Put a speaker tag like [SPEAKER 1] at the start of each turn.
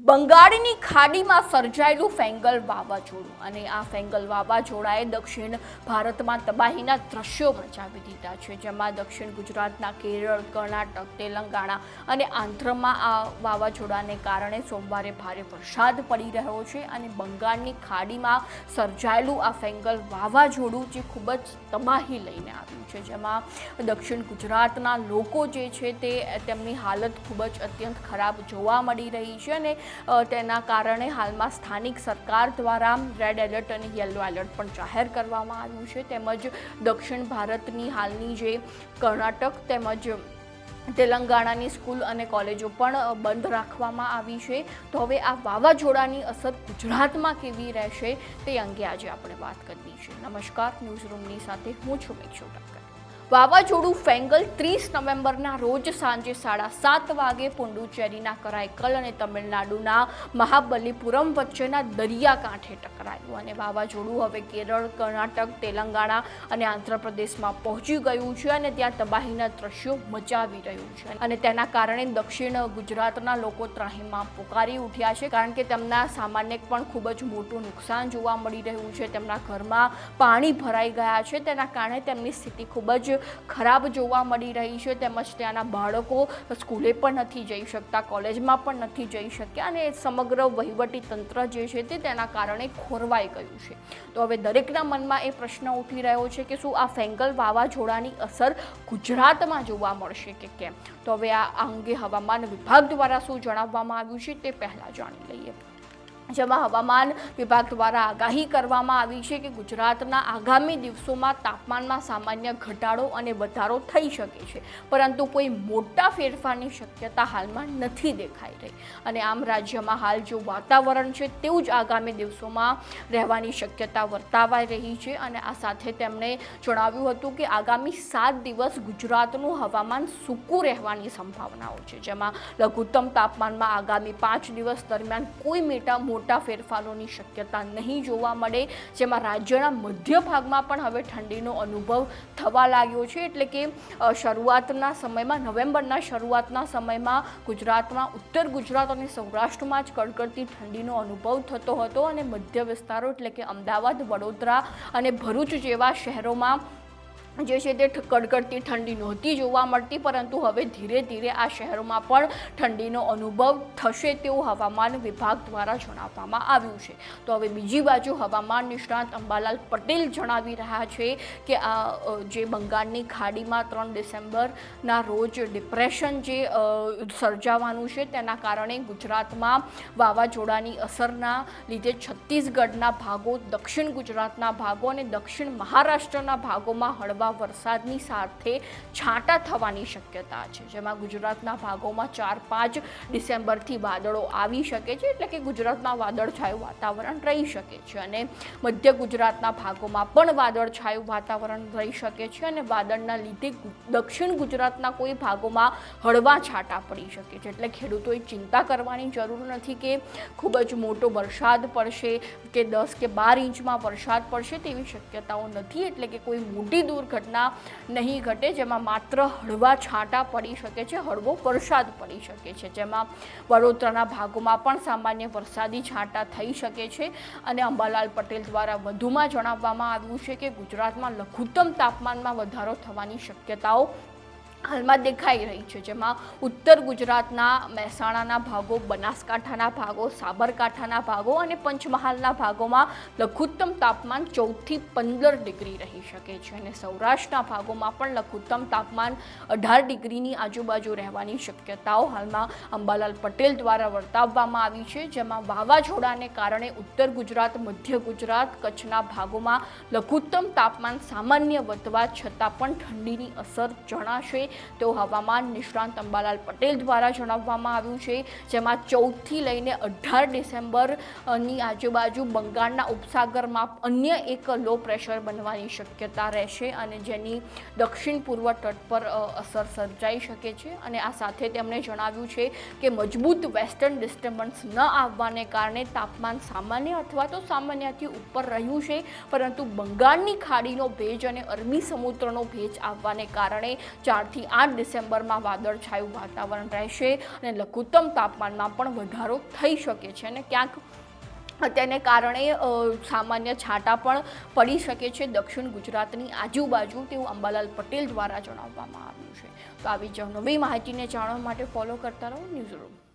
[SPEAKER 1] બંગાળની ખાડીમાં સર્જાયેલું ફેંગલ વાવાઝોડું. અને આ ફેંગલ વાવાઝોડાએ દક્ષિણ ભારતમાં તબાહીના દ્રશ્યો મચાવી દીધા છે, જેમાં દક્ષિણ ગુજરાતના કેરળ, કર્ણાટક, તેલંગાણા અને આંધ્રમાં આ વાવાઝોડાને કારણે સોમવારે ભારે વરસાદ પડી રહ્યો છે અને બંગાળની ખાડીમાં સર્જાયેલું આ ફેંગલ વાવાઝોડું જે ખૂબ જ તબાહી લઈને આવ્યું છે, જેમાં દક્ષિણ ગુજરાતના લોકો જે છે તે તેમની હાલત ખૂબ જ અત્યંત ખરાબ જોવા મળી રહી છે અને તેના કારણે હાલમાં સ્થાનિક સરકાર દ્વારા રેડ એલર્ટ અને યલો એલર્ટ પણ જાહેર કરવામાં આવ્યું છે. તેમજ દક્ષિણ ભારતની હાલની જે કર્ણાટક તેમજ તેલંગાણાની સ્કૂલ અને કોલેજો પણ બંધ રાખવામાં આવી છે. તો હવે આ વાવાઝોડાની અસર ગુજરાતમાં કેવી રહેશે તે અંગે આજે આપણે વાત કરવી છે. નમસ્કાર. ન્યૂઝ રૂમની સાથે હું છું મેક્ષુ ઠક્કર વાવાઝોડું ફેંગલ ત્રીસ નવેમ્બરના રોજ સાંજે સાડા સાત વાગે પુંડુચેરીના કરાઈકલ અને તમિલનાડુના મહાબલીપુરમ વચ્ચેના દરિયાકાંઠે ટકરાયું અને વાવાઝોડું હવે કેરળ, કર્ણાટક, તેલંગાણા અને આંધ્રપ્રદેશમાં પહોંચી ગયું છે અને ત્યાં તબાહીના દ્રશ્યો મચાવી રહ્યું છે. અને તેના કારણે દક્ષિણ ગુજરાતના લોકો ત્રાહીમાં પુકારી ઉઠ્યા છે કારણ કે તેમના સામાન્ય પણ ખૂબ જ મોટું નુકસાન જોવા મળી રહ્યું છે. તેમના ઘરમાં પાણી ભરાઈ ગયા છે. તેના કારણે તેમની સ્થિતિ ખૂબ જ ખરાબ જોવા મળી રહી છે તેમજ ત્યાંના બાળકો સ્કૂલે પણ નથી જઈ શકતા, કોલેજમાં પણ નથી જઈ શક્યા અને સમગ્ર વહીવટી તંત્ર જે છે તે તેના કારણે ખોરવાઈ ગયું છે. તો હવે દરેકના મનમાં એ પ્રશ્ન ઉઠી રહ્યો છે કે શું આ ફેંગલ વાવાઝોડાની અસર ગુજરાતમાં જોવા મળશે કે કેમ? તો હવે આ અંગે હવામાન વિભાગ દ્વારા શું જણાવવામાં આવ્યું છે તે પહેલાં જાણી લઈએ. જેમાં હવામાન વિભાગ દ્વારા આગાહી કરવામાં આવી છે કે ગુજરાતના આગામી દિવસોમાં તાપમાનમાં સામાન્ય ઘટાડો અને વધારો થઈ શકે છે. પરંતુ કોઈ મોટા ફેરફારની શક્યતા હાલમાં નથી દેખાઈ રહી. અને આમ રાજ્યમાં હાલ જો વાતાવરણ છે તેવું જ આગામી દિવસોમાં રહેવાની શક્યતા વર્તાવાઈ રહી છે. અને આ સાથે તેમણે જણાવ્યું હતું કે આગામી સાત દિવસ ગુજરાતનું હવામાન સૂકું રહેવાની સંભાવનાઓ છે. જેમાં લઘુત્તમ તાપમાનમાં આગામી પાંચ દિવસ દરમિયાન કોઈ મોટા મોટા ફેરફારોની શક્યતા નહીં જોવા મળે, જેમાં રાજ્યના મધ્ય ભાગમાં પણ હવે ઠંડીનો અનુભવ થવા લાગ્યો છે. એટલે કે શરૂઆતના સમયમાં, નવેમ્બરના શરૂઆતના સમયમાં ગુજરાતમાં, ઉત્તર ગુજરાત અને સૌરાષ્ટ્રમાં જ કડકડતી ઠંડીનો અનુભવ થતો હતો અને મધ્ય વિસ્તારો એટલે કે અમદાવાદ, વડોદરા અને ભરૂચ જેવા શહેરોમાં જે છે તે કડકડતી ઠંડી નહોતી જોવા મળતી, પરંતુ હવે ધીરે ધીરે આ શહેરોમાં પણ ઠંડીનો અનુભવ થશે તેવું હવામાન વિભાગ દ્વારા જણાવવામાં આવ્યું છે. તો હવે બીજી બાજુ હવામાન નિષ્ણાત અંબાલાલ પટેલ જણાવી રહ્યા છે કે આ જે બંગાળની ખાડીમાં ત્રણ ડિસેમ્બરના રોજ ડિપ્રેશન જે સર્જાવાનું છે, તેના કારણે ગુજરાતમાં વાવાઝોડાની અસરના લીધે છત્તીસગઢના ભાગો, દક્ષિણ ગુજરાતના ભાગો અને દક્ષિણ મહારાષ્ટ્રના ભાગોમાં હળવા વરસાદની સાથે છાંટા થવાની શક્યતા છે, જેમાં ગુજરાતના ભાગોમાં ચાર પાંચ ડિસેમ્બરથી વાદળો આવી શકે છે, એટલે કે ગુજરાતમાં વાદળછાયું વાતાવરણ રહી શકે છે અને મધ્ય ગુજરાતના ભાગોમાં પણ વાદળછાયું વાતાવરણ રહી શકે છે અને વાદળના લીધે દક્ષિણ ગુજરાતના કોઈ ભાગોમાં હળવા છાંટા પડી શકે છે, એટલે ખેડૂતોએ ચિંતા કરવાની જરૂર નથી કે ખૂબ જ મોટો વરસાદ પડશે કે દસ કે બાર ઇંચમાં વરસાદ પડશે તેવી શક્યતાઓ નથી, એટલે કે કોઈ મોટી દુર્ઘટના નહીં ઘટે, જેમાં માત્ર હળવા છાંટા પડી શકે છે, હળવો વરસાદ પડી શકે છે. જેમાં વડોદરાના ભાગોમાં પણ સામાન્ય વરસાદી છાંટા થઈ શકે છે અને અંબાલાલ પટેલ દ્વારા વધુમાં જણાવવામાં આવ્યું છે કે ગુજરાતમાં લઘુત્તમ તાપમાનમાં વધારો થવાની શક્યતાઓ હાલમાં દેખાઈ રહી છે, જેમાં ઉત્તર ગુજરાતના મહેસાણાના ભાગો, બનાસકાંઠાના ભાગો, સાબરકાંઠાના ભાગો અને પંચમહાલના ભાગોમાં લઘુત્તમ તાપમાન ચૌદથી પંદર ડિગ્રી રહી શકે છે અને સૌરાષ્ટ્રના ભાગોમાં પણ લઘુત્તમ તાપમાન અઢાર ડિગ્રીની આજુબાજુ રહેવાની શક્યતાઓ હાલમાં અંબાલાલ પટેલ દ્વારા વર્તાવવામાં આવી છે, જેમાં વાવાઝોડાને કારણે ઉત્તર ગુજરાત, મધ્ય ગુજરાત કચ્છના ભાગોમાં લઘુત્તમ તાપમાન સામાન્ય વધવા છતાં પણ ઠંડીની અસર જણાશે તેવું હવામાન નિષ્ણાંત અંબાલાલ પટેલ દ્વારા જણાવવામાં આવ્યું છે, જેમાં ચૌદથી લઈને અઢાર ડિસેમ્બરની આજુબાજુ બંગાળના ઉપસાગરમાં અન્ય એક લો પ્રેશર બનવાની શક્યતા રહેશે અને જેની દક્ષિણ પૂર્વ તટ પર અસર સર્જાઈ શકે છે. અને આ સાથે તેમણે જણાવ્યું છે કે મજબૂત વેસ્ટર્ન ડિસ્ટર્બન્સ ન આવવાને કારણે તાપમાન સામાન્ય અથવા તો સામાન્યથી ઉપર રહ્યું છે, પરંતુ બંગાળની ખાડીનો ભેજ અને અરબી સમુદ્રનો ભેજ આવવાને કારણે ચારથી થી આઠ ડિસેમ્બરમાં વાદળછાયું વાતાવરણ રહેશે અને લઘુત્તમ તાપમાનમાં પણ વધારો થઈ શકે છે અને ક્યાંક તેને કારણે સામાન્ય છાંટા પણ પડી શકે છે દક્ષિણ ગુજરાતની આજુબાજુ, તેવું અંબાલાલ પટેલ દ્વારા જણાવવામાં આવ્યું છે. તો આવી જ નવી માહિતીને જાણવા માટે ફોલો કરતા રહો ન્યૂઝ રૂમ.